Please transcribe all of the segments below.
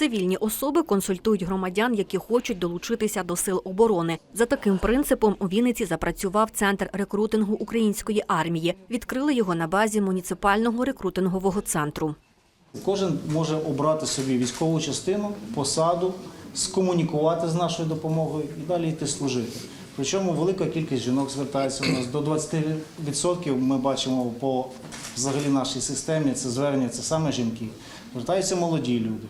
Цивільні особи консультують громадян, які хочуть долучитися до сил оборони. За таким принципом у Вінниці запрацював центр рекрутингу української армії. Відкрили його на базі муніципального рекрутингового центру. Кожен може обрати собі військову частину, посаду, скомунікувати з нашою допомогою і далі йти служити. Причому велика кількість жінок звертається у нас до 20% Ми бачимо по взагалі нашій системі це звернення, це саме жінки. Звертаються молоді люди.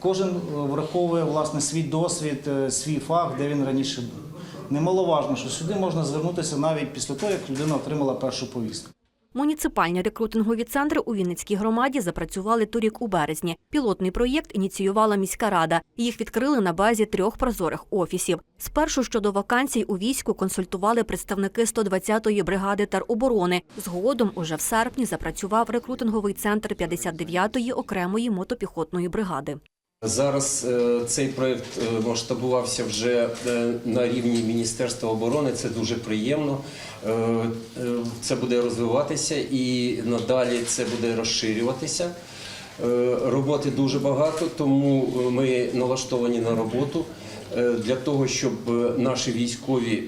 Кожен е, враховує власне свій досвід, е, свій фах, де він раніше був. Немаловажно, що сюди можна звернутися навіть після того, як людина отримала першу повістку. Муніципальні рекрутингові центри у Вінницькій громаді запрацювали торік у березні. Пілотний проєкт ініціювала міська рада. Їх відкрили на базі трьох прозорих офісів. Спершу щодо вакансій у війську консультували представники 120-ї бригади тероборони. Згодом уже в серпні запрацював рекрутинговий центр 59-ї окремої мотопіхотної бригади. Зараз е, цей проект е, масштабувався вже е, на рівні Міністерства оборони. Це дуже приємно. Це буде розвиватися і надалі це буде розширюватися. Роботи дуже багато, тому ми налаштовані на роботу для того, щоб наші військові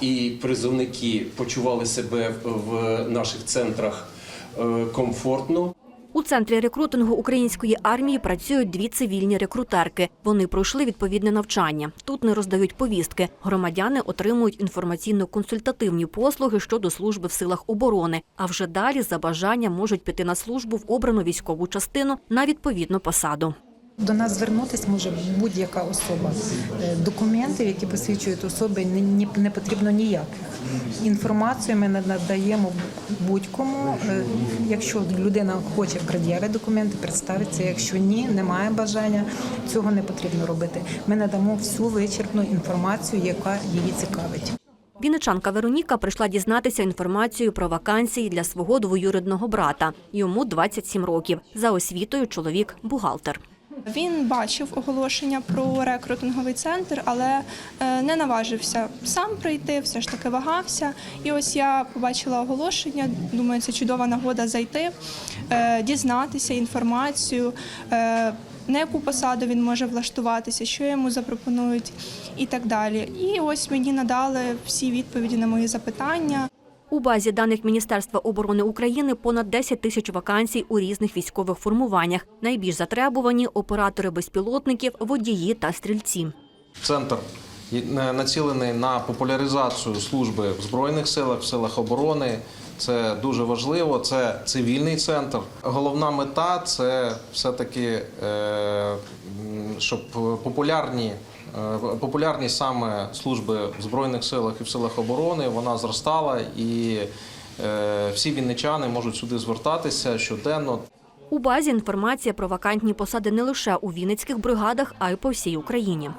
і призовники почували себе в наших центрах комфортно. У центрі рекрутингу української армії працюють дві цивільні рекрутерки. Вони пройшли відповідне навчання. Тут не роздають повістки. Громадяни отримують інформаційно-консультативні послуги щодо служби в силах оборони. А вже далі за бажанням можуть піти на службу в обрану військову частину на відповідну посаду. До нас звернутися може будь-яка особа. Е, Документів, які посвідчують особи, не, потрібно ніяких. Інформацію ми надаємо будь-кому. Е, Якщо людина хоче пред'явити документи, представиться. Якщо ні, немає бажання, цього не потрібно робити. Ми надамо всю вичерпну інформацію, яка її цікавить. Вінничанка Вероніка прийшла дізнатися інформацію про вакансії для свого двоюрідного брата. Йому 27 років. За освітою чоловік бухгалтер. Він бачив оголошення про рекрутинговий центр, але е, не наважився сам прийти, все ж таки вагався. І ось я побачила оголошення. Думаю, це чудова нагода зайти, е, дізнатися інформацію, е, на яку посаду він може влаштуватися, що йому запропонують і так далі. І ось мені надали всі відповіді на мої запитання. У базі даних Міністерства оборони України понад 10 тисяч вакансій у різних військових формуваннях. Найбільш затребувані оператори безпілотників, водії та стрільці. Центр націлений на популяризацію служби в Збройних силах, в силах оборони. Це дуже важливо. Це цивільний центр. Головна мета це все-таки, е, щоб популярні. Е, Популярність саме служби в Збройних силах і в силах оборони вона зростала, і е, всі вінничани можуть сюди звертатися щоденно. У базі інформація про вакантні посади не лише у Вінницьких бригадах, а й по всій Україні.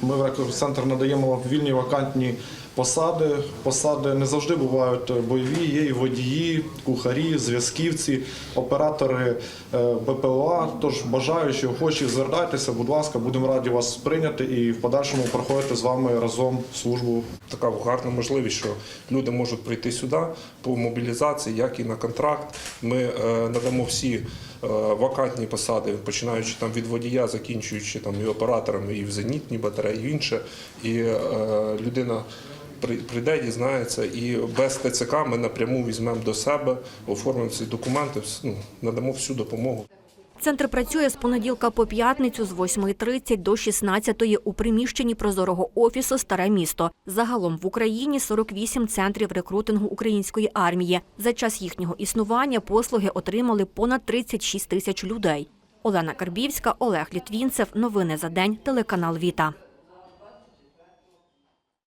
Ми в рекрут-центр надаємо вільні вакантні посади. Посади не завжди бувають бойові. Є і водії, кухарі, зв'язківці, оператори е, БПЛА. Тож бажаючи, охочі, звертайтеся, будь ласка, будемо раді вас прийняти і в подальшому проходити з вами разом службу така гарна можливість, що люди можуть прийти сюди по мобілізації, як і на контракт. Ми е, надамо всі вакантні посади, починаючи там від водія, закінчуючи там і операторами, і в зенітні батареї, і інше. І е, людина. при- Прийде, дізнається, і без ТЦК ми напряму візьмемо до себе, оформимо ці документи, ну, надамо всю допомогу. Центр працює з понеділка по п'ятницю з 8.30 до 16.00 у приміщенні прозорого офісу Старе місто. Загалом в Україні 48 центрів рекрутингу української армії. За час їхнього існування послуги отримали понад 36 тисяч людей. Олена Карбівська, Олег Літвінцев. Новини за день. Телеканал Віта.